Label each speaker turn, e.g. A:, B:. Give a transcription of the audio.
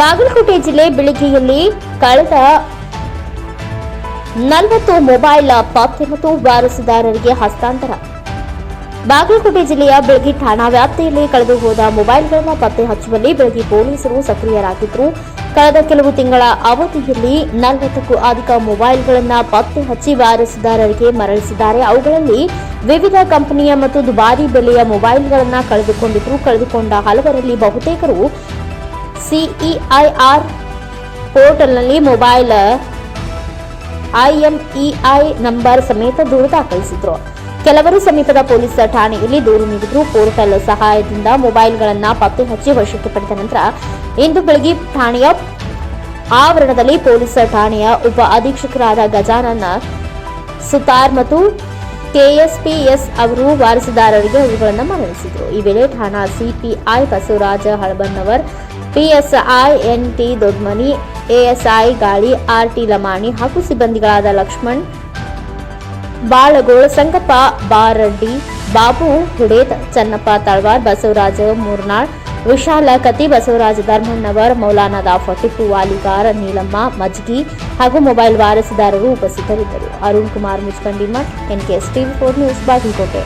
A: ಬಾಗಲಕೋಟೆ ಜಿಲ್ಲೆ ಬೆಳಗ್ಗೆಯಲ್ಲಿ ಕಳೆದ ನಲವತ್ತು ಮೊಬೈಲ್ ಪತ್ತೆ ಮತ್ತು ವಾರಸುದಾರರಿಗೆ ಹಸ್ತಾಂತರ. ಬಾಗಲಕೋಟೆ ಜಿಲ್ಲೆಯ ಬೆಳಗಿ ಠಾಣಾ ವ್ಯಾಪ್ತಿಯಲ್ಲಿ ಕಳೆದು ಹೋದ ಮೊಬೈಲ್ಗಳನ್ನು ಪತ್ತೆ ಹಚ್ಚುವಲ್ಲಿ ಬೆಳಗ್ಗೆ ಪೊಲೀಸರು ಸಕ್ರಿಯರಾಗಿದ್ದರು. ಕಳೆದ ಕೆಲವು ತಿಂಗಳ ಅವಧಿಯಲ್ಲಿ ನಲವತ್ತಕ್ಕೂ ಅಧಿಕ ಮೊಬೈಲ್ಗಳನ್ನು ಪತ್ತೆ ಹಚ್ಚಿ ವಾರಸುದಾರರಿಗೆ ಮರಳಿಸಿದ್ದಾರೆ. ಅವುಗಳಲ್ಲಿ ವಿವಿಧ ಕಂಪನಿಯ ಮತ್ತು ದುಬಾರಿ ಬೆಲೆಯ ಮೊಬೈಲ್ಗಳನ್ನು ಕಳೆದುಕೊಂಡಿದ್ದರು. ಕಳೆದುಕೊಂಡ ಹಲವರಲ್ಲಿ ಬಹುತೇಕರು ಸಿಇಐಆರ್ ಪೋರ್ಟಲ್ನಲ್ಲಿ ಮೊಬೈಲ್ ಐಎಂಇಐ ನಂಬರ್ ಸಮೇತ ದೂರು ದಾಖಲಿಸಿದ್ರು. ಕೆಲವರು ಸಮೀಪದ ಪೊಲೀಸ್ ಠಾಣೆಯಲ್ಲಿ ದೂರು ನೀಡಿದ್ರು. ಪೋರ್ಟಲ್ ಸಹಾಯದಿಂದ ಮೊಬೈಲ್ಗಳನ್ನು ಪತ್ತೆ ಹಚ್ಚಿ ವಶಕ್ಕೆ ಪಡೆದ ನಂತರ ಇಂದು ಬೆಳಗ್ಗೆ ಠಾಣೆಯ ಆವರಣದಲ್ಲಿ ಪೊಲೀಸ್ ಠಾಣೆಯ ಉಪ ಅಧೀಕ್ಷಕರಾದ ಗಜಾನನ ಸುತಾರ್ ಮತ್ತು ಕೆಎಸ್ಪಿಎಸ್ ಅವರು ವಾರಸುದಾರರಿಗೆ ಅವುಗಳನ್ನು ಮರಳಿಸಿದರು. ಈ ವೇಳೆ ಠಾಣಾ CPI Basavaraja Halabannavar PSI N T Dodmani ASI Gali, R T Lamani ಹಾಗೂ ಸಿಬ್ಬಂದಿಗಳಾದ ಲಕ್ಷ್ಮಣ್, ಬಾಳಗೋಳ ಸಂಗಪ್ಪ, ಬಾರಡ್ಡಿ, ಬಾಬು, ಹುಡೇತ್, ಚನ್ನಪ್ಪ ತಳ್ವಾರ್, ಬಸವರಾಜ ಮೂರ್ನಾಳ್, ವಿಶಾಲ ಕತಿ, ಬಸವರಾಜ ಧರ್ಮಣ್ಣವರ್ ಮೌಲಾನಾದ ಟಿಪ್ಪು ವಾಲಿಗಾರ್ ನೀಲಮ್ಮ, ಮಜ್ಗಿ ಹಾಗೂ ಮೊಬೈಲ್ ವಾರಸುದಾರರು ಉಪಸ್ಥಿತರಿದ್ದರು. Arun Kumar Muchkandimath NKS TV four news Bagalkote.